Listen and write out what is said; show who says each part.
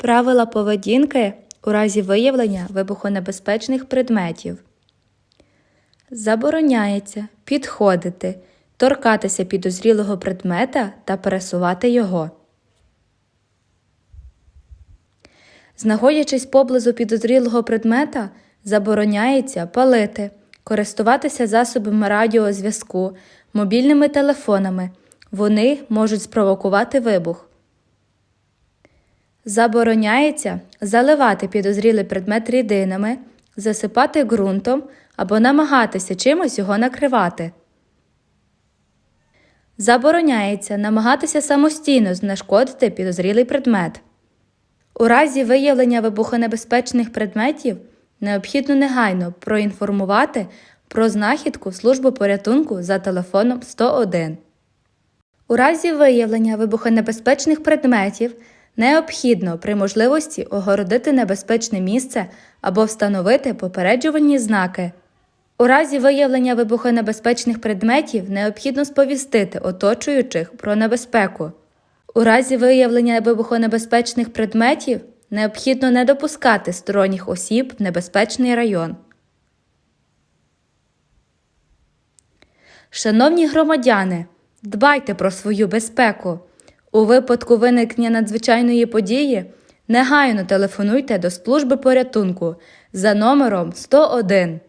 Speaker 1: Правила поведінки у разі виявлення вибухонебезпечних предметів. Забороняється підходити, торкатися підозрілого предмета та пересувати його. Знаходячись поблизу підозрілого предмета, забороняється палити, користуватися засобами радіозв'язку, мобільними телефонами. Вони можуть спровокувати вибух. Забороняється заливати підозрілий предмет рідинами, засипати ґрунтом або намагатися чимось його накривати. Забороняється намагатися самостійно знешкодити підозрілий предмет. У разі виявлення вибухонебезпечних предметів необхідно негайно проінформувати про знахідку службу порятунку за телефоном 101. У разі виявлення вибухонебезпечних предметів необхідно при можливості огородити небезпечне місце або встановити попереджувальні знаки. У разі виявлення вибухонебезпечних предметів необхідно сповістити оточуючих про небезпеку. У разі виявлення вибухонебезпечних предметів необхідно не допускати сторонніх осіб в небезпечний район. Шановні громадяни, дбайте про свою безпеку. У випадку виникнення надзвичайної події негайно телефонуйте до служби порятунку за номером 101.